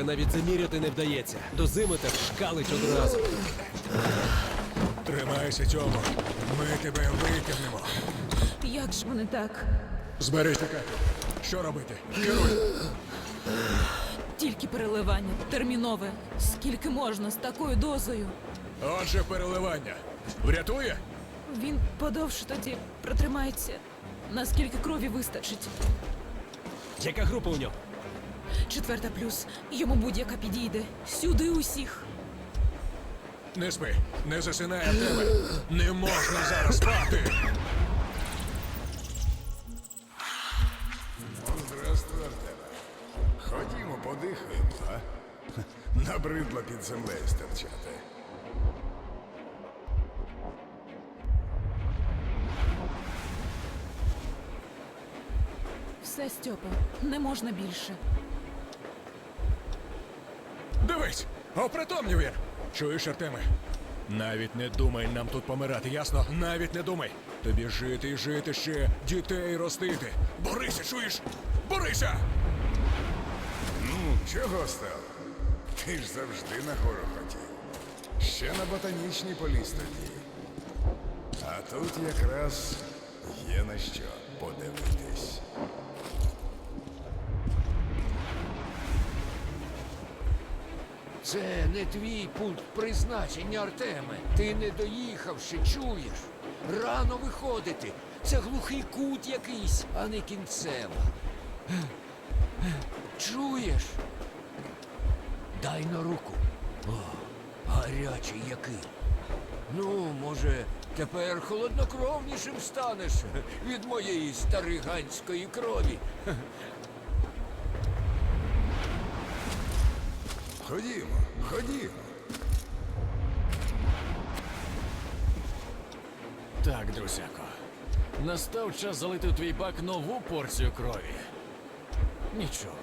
Жека навіть заміряти не вдається. Дозиметр шкалить одразу. Тримайся цьому. Ми тебе витягнемо. Як ж вони так? Зберися, Катю. Що робити? Керуй. Тільки переливання, термінове. Скільки можна з такою дозою? Отже, переливання. Врятує? Він подовше тоді протримається. Наскільки крові вистачить? Яка група у нього? Четверта плюс. Йому будь-яка підійде. Сюди усіх. Не спи, не засинай Артеме. Не можна зараз спати. Здравствуй. Ходімо, подихаємо, а? Набридло під землею стерчати. Все, Стьопа, не можна більше. Дивись, опритомнів він. Чуєш, Артеме? Навіть не думай нам тут помирати, ясно? Навіть не думай. Тобі жити і жити ще, дітей ростити. Борися, чуєш? Борися! Ну, чого стало? Ти ж завжди на хору хотів. Ще на ботанічній поліз тоді. А тут якраз є на що подивитись. Це не твій пункт призначення, Артеме. Ти не доїхав ще, чуєш? Рано виходити. Це глухий кут якийсь, а не кінцева. Чуєш? Дай на руку. О, гарячий який. Ну, може, тепер холоднокровнішим станеш від моєї стариганської крові. Ходімо, ходімо. Так, друзяко. Настав час залити у твій бак нову порцію крові. Нічого.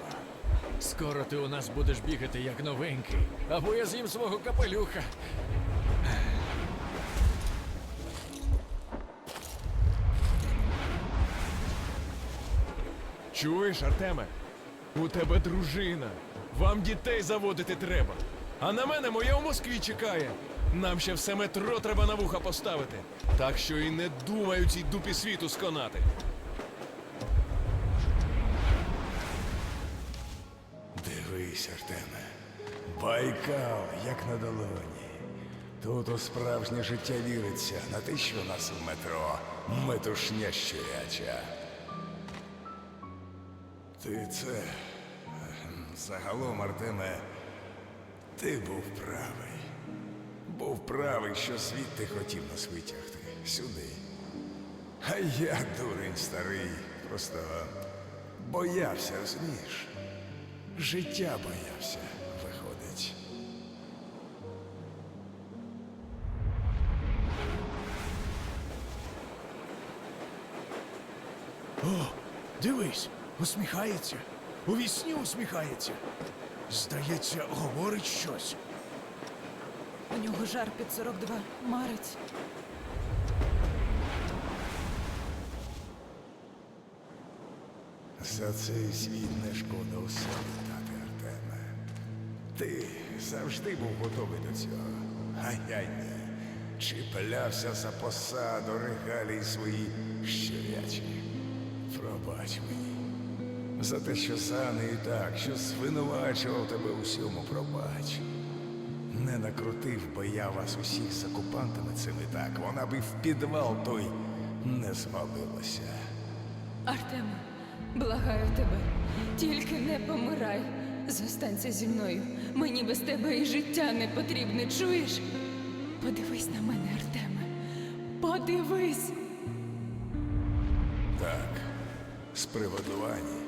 Скоро ти у нас будеш бігати як новенький, або я з'їм свого капелюха. Чуєш, Артеме? У тебе дружина. Вам дітей заводити треба. А на мене моя у Москві чекає. Нам ще все метро треба на вуха поставити. Так що і не думаю цій дупі світу сконати. Дивись, Артеме. Байкал, як на долоні. Тут у справжнє життя віриться, на те, що нас в метро метушня щуряча. Ти це. ем, Загалом, Артеме, ти був правий. Був правий, що світ ти хотів нас витягти сюди. А я, дурень старий, просто боявся, розумієш? Життя боявся, виходить. О, Дивись, усміхається. У вісні усміхається. Здається, говорить щось. У нього жар під 42. Марить. За цей світ не шкода усе віддати, Артеме. Ти завжди був готовий до цього. А я ні. Чіплявся за посаду, регалій свої щурячі. Пробач мені. За те, що сани і так, що звинувачував тебе усьому, пробач. Не накрутив би я вас усіх з окупантами цими так, вона би в підвал той не звалилася. Артеме, благаю тебе, тільки не помирай. Зостанься зі мною. Мені без тебе і життя не потрібне, чуєш? Подивись на мене, Артеме. Подивись. Так, з приводу Ані.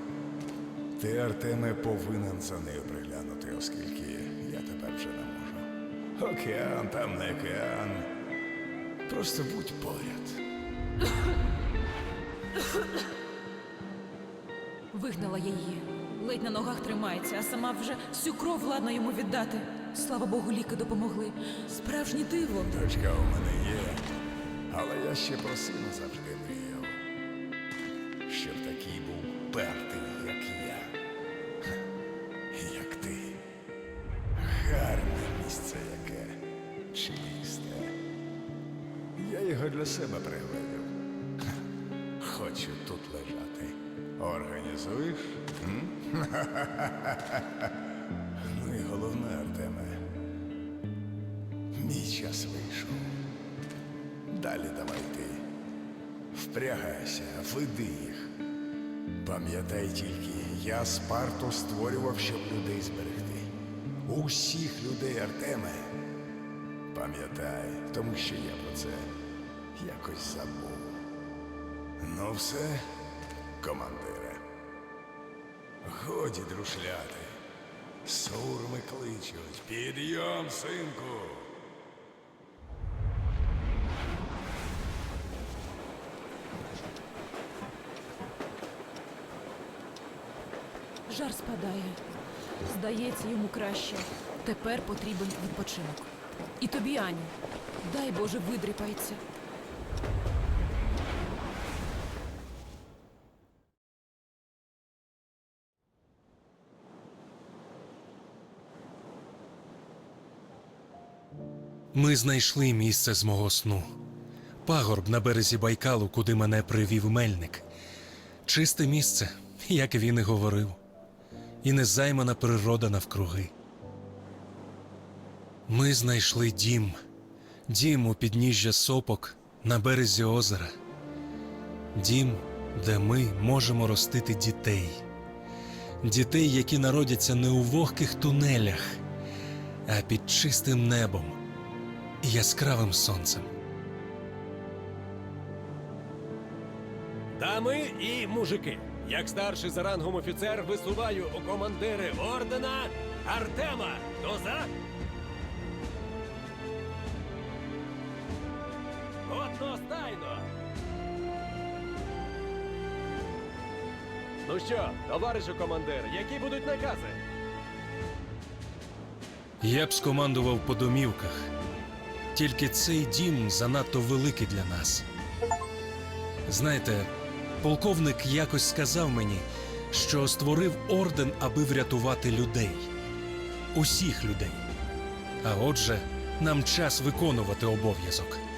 Ти, Артеме, повинен за нею приглянути, оскільки я тепер вже не можу. Океан там не океан. Просто будь поряд. Вигнала її. Ледь на ногах тримається, а сама вже всю кров ладно йому віддати. Слава Богу, ліки допомогли. Справжнє диво. Дочка у мене є, але я ще про сина завжди мріяв. Щоб такий був пертий, його для себе пригледів. Хочу тут лежати. Організуєш? Ну і головне, Артеме. Мій час вийшов. Далі давай ти. Впрягайся, веди їх. Пам'ятай тільки, я Спарту створював, щоб людей зберегти. Усіх людей Артеме. Пам'ятай, тому що я про це якось забув. Ну все, командире. Годі друшляти. Сурми кличуть. Підйом, синку. Жар спадає. Здається, йому краще. Тепер потрібен відпочинок. І тобі, Аню, дай Боже, видріпається. Ми знайшли місце з мого сну. Пагорб на березі Байкалу, куди мене привів мельник. Чисте місце, як він і говорив, і незаймана природа навкруги. Ми знайшли дім, дім у підніжжя сопок на березі озера. Дім, де ми можемо ростити дітей. Дітей, які народяться не у вогких тунелях, а під чистим небом яскравим сонцем. Дами і мужики, як старший за рангом офіцер висуваю у командири ордена Артема. Хто за? Одностайно. Ну що, товаришу командир, які будуть накази? Я б скомандував по домівках. Тільки цей дім занадто великий для нас. Знаєте, полковник якось сказав мені, що створив орден, аби врятувати людей. Усіх людей. А отже, нам час виконувати обов'язок.